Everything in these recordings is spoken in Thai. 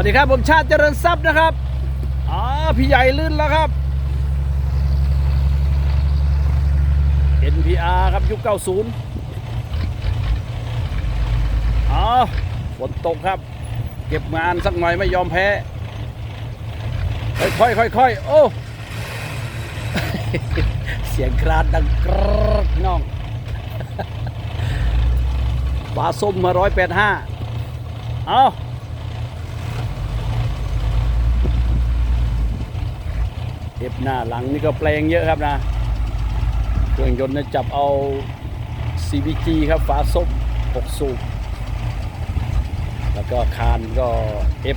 วัสดีครับผมชาติเจริญทรัพย์นะครับอ๋อพี่ใหญ่ลื่นแล้วครับ NPR ครับยุค 90อ๋อฝนตกครับ เก็บงานสักหน่อยไม่ยอมแพ้ ค่อยๆค่อยๆโอ้เสียงครานดังกรดน้องปลาส้มมาร้อยแปดห้าเอา เอฟหน้าหลังนี่ก็แปลงเยอะครับนะ เครื่องยนต์นะจับเอา CVG ครับฝาส้ม6สูบ แล้วก็คานก็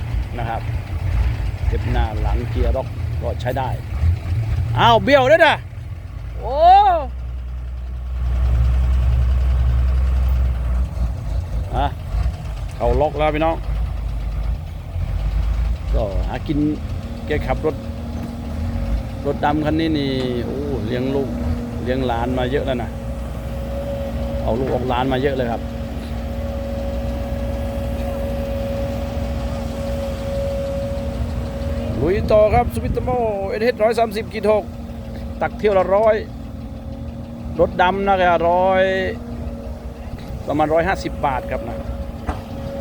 F นะครับ F หน้าหลังเกียร์ร็อกก็ใช้ได้ อ้าวเบี้ยวด้วยนะโอ้อะเขาล็อกแล้วพี่น้อง ก็หากินแกขับรถ รถดำคันนี้นี่โอ้เลี้ยงลูกเลี้ยงหลานมาเยอะแล้วนะเอาลูกออกหลานมาเยอะเลยครับลุยต่อครับสวิตโมเอเทสร้อยสามสิบกิโลหกตักเที่ยวละร้อยรถดำนะครับร้อยประมาณร้อยห้าสิบบาทครับนะ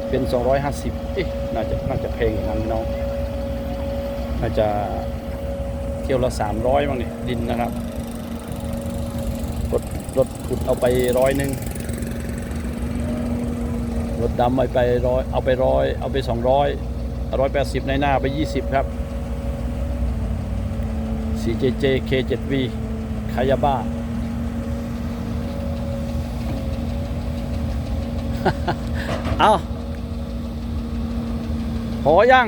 เป็นสองร้อยห้าสิบเอ๊ะน่าจะน่าจะแพงอย่างนั้นน้องน่าจะ เที่ยวละสามร้อยบ้างนี่ดินนะครับรถรถขุดเอาไปร้อยหนึ่งรถดำเอาไปร้อยเอาไปร้อยเอาไปสองร้อยร้อยแปดสิบในหน้าไปยี่สิบครับ CJJ K7V คายาบ้าเอาพอยัง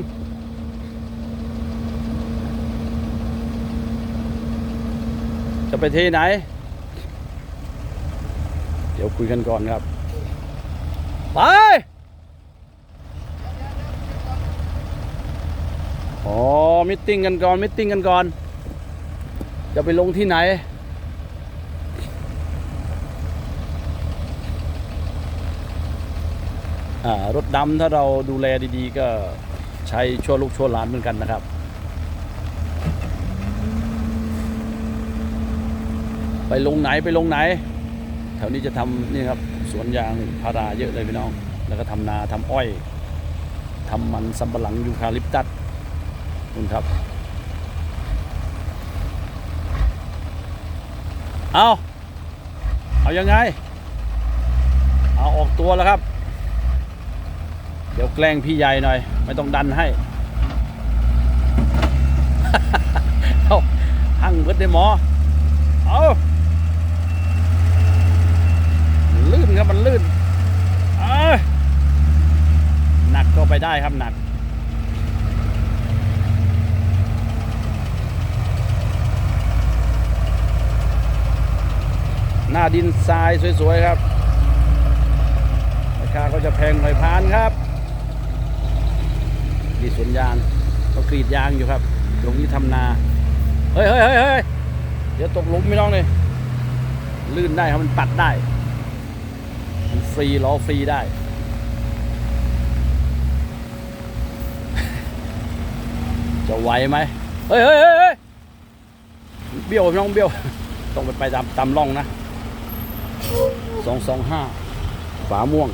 จะไปที่ไหน เดี๋ยวคุยกันก่อนครับ ไป อ๋อ มิทติ้งกันก่อน มิทติ้งกันก่อน จะไปลงที่ไหนอ่ารถดำถ้าเราดูแลดีๆ ก็ใช้ชั่วลูกชั่วหลานเหมือนกันนะครับ ไปลงไหนไปลงไหน แถวนี้จะทำนี่ครับสวนยางพาราเยอะเลยพี่น้อง แล้วก็ทำนาทำอ้อยทำมันสำปะหลังยูคาลิปตัสคุณครับ เอาเอายังไง เอาออกตัวแล้วครับ เดี๋ยวแกล้งพี่ใหญ่หน่อย ไม่ต้องดันให้เอาหั่งเบิดได้หมอ เอาลื่น ครับมันลื่นหนักก็ไปได้ครับหนัก หน้าดินทรายสวยๆครับ ราคาก็จะแพงหน่อยพานครับดีสวนยางก็กรีดยางอยู่ครับ ตรงนี้ทำนา เฮ้ยเฮ้ยเฮ้ยเฮ้ยเดี๋ยวตกหลุมไม่น้องเลยลื่นได้ครับมันปัดได้ ฟรีล้อฟรีได้ จะไหวไหมเฮ้ยเฮ้ยเฮ้ยเบี้ยวน้องเบี้ยว ต้องไปไปตามตามร่องนะสองสองห้าฝาม่วง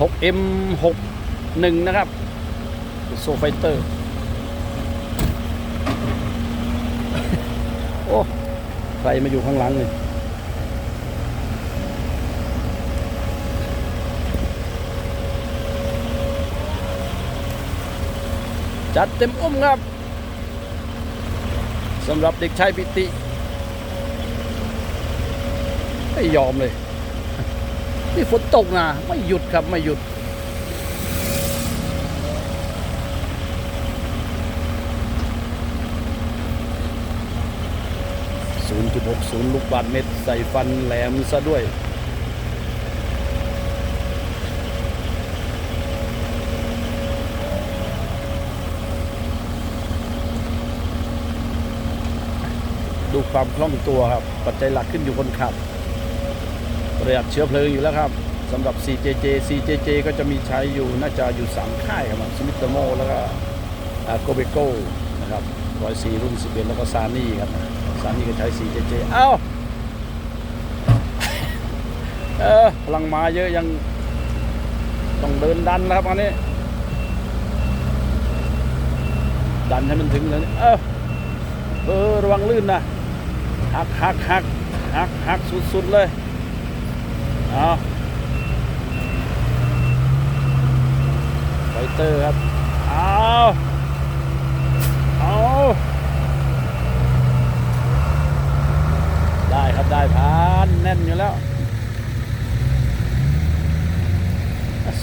6M 61นะครับโซไฟเตอร์ โอ้ ใครมาอยู่ข้างหลังเลยจัดเต็มอุ้มครับสำหรับเด็กชายปิติ ไม่ยอมเลย นี่ฝนตกนะ ไม่หยุดครับ ไม่หยุด 60 ลูกบาทเม็ดใส่ฟันแหลมซะด้วย ดูความคล่องตัวครับ ปัจจัยหลักขึ้นอยู่คนขับประหยัดเชื้อเพลิงอยู่แล้วครับสำหรับ CJJ CJJ ก็จะมีใช้อยู่น่าจะอยู่ 3 ค่ายครับสมิตโมแล้วก็โกเบโก้นะครับร้อยสี่รุ่นสิบเอ็ดแล้วก็ซานี่ครับ ซานี่ก็ใช้ CJJ เจเอ้าเออพลังมาเยอะยังต้องเดินดันนะครับอันนี้ ดันให้มันถึงเลยเออเออระวังลื่นนะหักหักหักหักหักสุดๆเลยเอาไฟเตอร์ครับเอาเอาได้ ครับได้ผ่านแน่นอยู่แล้ว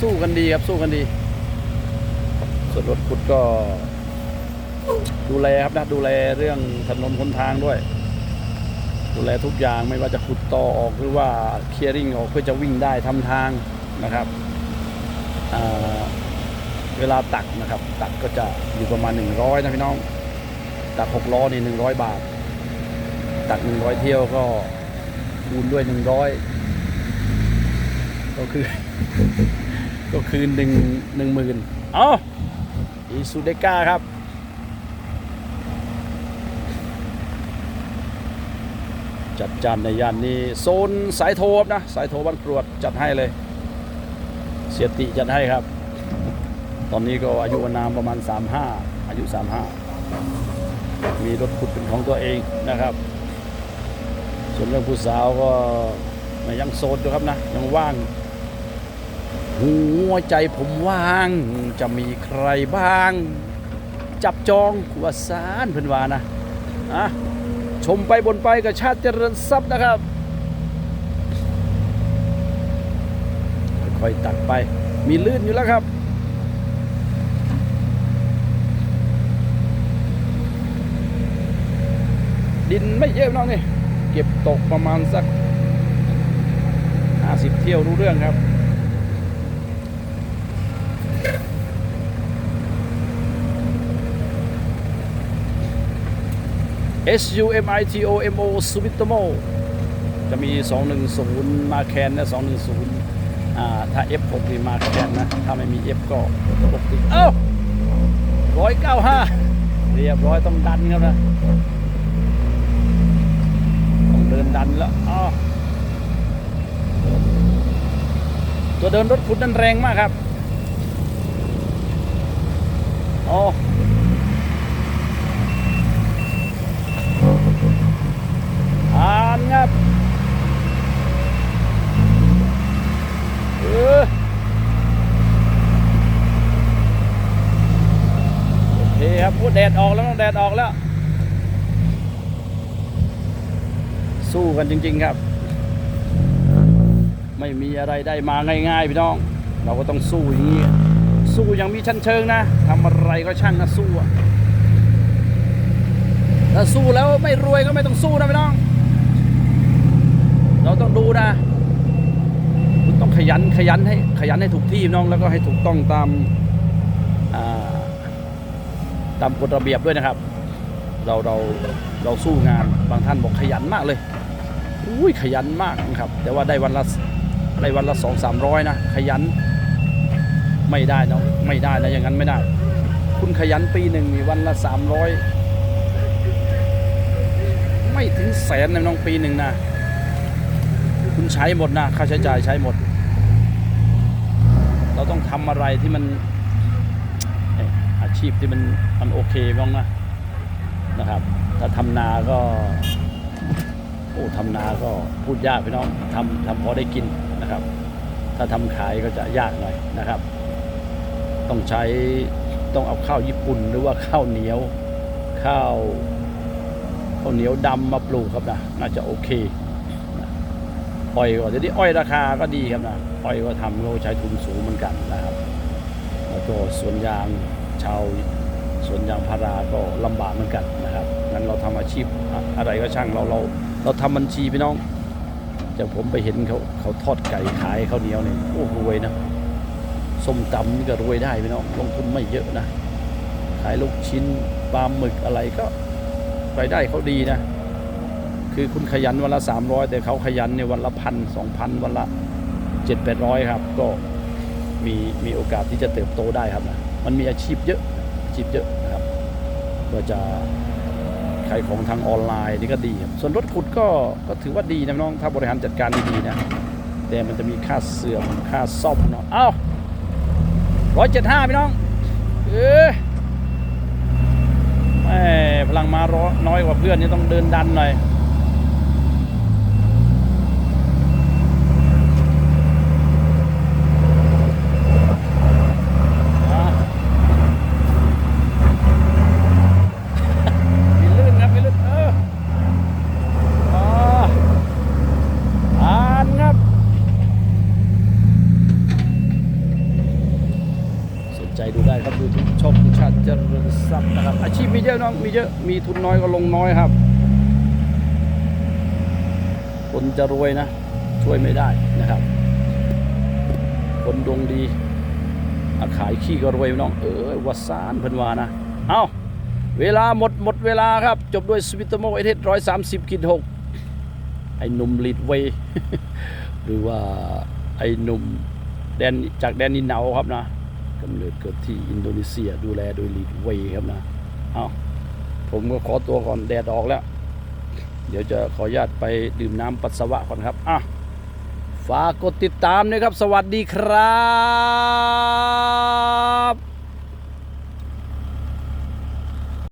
สู้กันดีครับสู้กันดี ส่วนรถขุดก็ ดูแลครับนะดูแลเรื่องถนนหนทางด้วย ดูแลทุกอย่างไม่ว่าจะขุดต่อออกหรือว่าเคลียร์ริ่งออกเพื่อจะวิ่งได้ทำทางนะครับเวลาตักนะครับ ตักก็จะอยู่ประมาณ 100นะพี่น้อง ตัก6ล้อนี่100 บาท ตัก100เที่ยวก็คูณด้วย100ก็คือ ก็คือหนึ่งหนึ่งหมื่นเอาอีซูเดก้าครับจัดจานในย่านนี้โซนสายโทครับนะ สายโทบ้านกรวดจัดให้เลย เสียติจัดให้ครับ ตอนนี้ก็อายุอานามประมาณ 35 อายุ 35 มีรถขุดเป็นของตัวเองนะครับ ส่วนเรื่องผู้สาวก็ยังโสดอยู่ครับนะยังว่างหัวใจผมว่าง จะมีใครบ้าง จับจองกัวสารเพื่อนวานะอะชมไปบนไปกับชาติเจริญทรัพย์นะครับ ค่อยๆตัดไป มีลื่นอยู่แล้วครับดินไม่เยอะน้องนี่ เก็บตกประมาณสัก 50 เที่ยวรู้เรื่องครับ S U M I T O M O สวิตโมจะมี 210 มาแคนนะ210 อ่า ถ้า F 6 มีมาแคนนะ ถ้าไม่มี F ก็ปกติเอ้า195 เรียบร้อยต้องดันครับนะ ดันแล้วอ้าวตัวเดินรถขุดนั้นแรงมากครับอ๋อผ่านครับเออโอเคครับพูดแดดออกแล้วต้องแดดออกแล้ว สู้กันจริง ๆครับ ไม่มีอะไรได้มาง่ายๆพี่น้อง เราก็ต้องสู้อย่างนี้ สู้อย่างมีชั้นเชิงนะทำอะไรก็ช่างนะสู้อะถ้าสู้แล้วไม่รวยก็ไม่ต้องสู้นะพี่น้อง เราต้องดูนะคุณต้องขยันขยันให้ขยันให้ถูกที่น้องแล้วก็ให้ถูกต้องตามาตามกฎระเบียบด้วยนะครับ เราเราเราสู้งานบางท่านบอกขยันมากเลย อุ้ยขยันมากนะครับ แต่ว่าได้วันละได้วันละสองสามร้อยนะ ขยันไม่ได้นะไม่ได้นะอย่างนั้นไม่ได้ คุณขยันปีหนึ่งมีวันละสามร้อยไม่ถึงแสนในน้องปีหนึ่งนะ คุณใช้หมดนะค่าใช้จ่ายใช้หมด เราต้องทำอะไรที่มันเอ่ออาชีพที่มันมันโอเคบ้างนะนะครับ ถ้าทำนาก็ โอ้ทำนาก็พูดยากพี่น้องทำทำพอได้กินนะครับ ถ้าทำขายก็จะยากหน่อยนะครับ ต้องใช้ต้องเอาข้าวญี่ปุ่นหรือว่าข้าวเหนียวข้าวข้าวเหนียวดำมาปลูกครับนะน่าจะโอเคอ้อยก็เดี๋ยวนี้อ้อยราคาก็ดีครับนะอ้อยก็ทำก็ใช้ทุนสูงเหมือนกันนะครับแล้วก็สวนยางชาวสวนยางพาราก็ลำบากเหมือนกันนะครับงั้นเราทำอาชีพอะไรก็ช่างเราเรา เราทำบัญชีพี่น้องแต่ผมไปเห็นเขาเขาทอดไก่ขายข้าวเหนียวเนี่ยโอ้รวยนะส้มตำนี่ก็รวยได้พี่น้องลงทุนไม่เยอะนะขายลูกชิ้นปลาหมึกอะไรก็รายได้เขาดีนะ คือคุณขยันวันละ 300 แต่เขาขยันเนี่ยวันละพันสองพันวันละเจ็ดแปดร้อยครับ ก็มีมีโอกาสที่จะเติบโตได้ครับนะมันมีอาชีพเยอะอาชีพเยอะนะครับก็จะายของทางออนไลน์นี่ก็ดีครับส่วนรถขุดก็ก็ถือว่าดีนะน้องถ้าบริหารจัดการดีๆนะแต่มันจะมีค่าเสื่อมค่าซ่อมเนาะเอ้าร้อยเจ็ดห้าพี่น้องเออแหมพลังมาร้อน้อยกว่าเพื่อนนี่ต้องเดินดันหน่อย อะมีลื่นครับมีลื่นเอออ่าอ่านครับ สนใจดูได้ครับดูทุกช่องชาติเจริญทรัพย์นะครับ อาชีพมี เยอะน้องมีเยอะมีทุนน้อยก็ลงน้อยครับ คนจะรวยนะ ช่วยไม่ได้นะครับ คนดวงดีอาขายขี้ก็รวยน้องเออวัสานเพิ่นวานะ เอาเวลาหมดหมดเวลาครับ จบด้วยสวิตโมเอเทสร้อยสามสิบกิโหกไอ้หนุ่มลีดเวยหรือว่าไอ้หนุ่มแดนจากแดนนินเนาครับนะกำเนิดเกิดที่อินโดนีเซียดูแลโดยลีดเวยครับนะ เอาผมก็ขอตัวก่อนแดดออกแล้ว เดี๋ยวจะขออนุญาตไปดื่มน้ำปัสสาวะก่อนครับอะฝากกดติดตามนะครับ สวัสดีครับ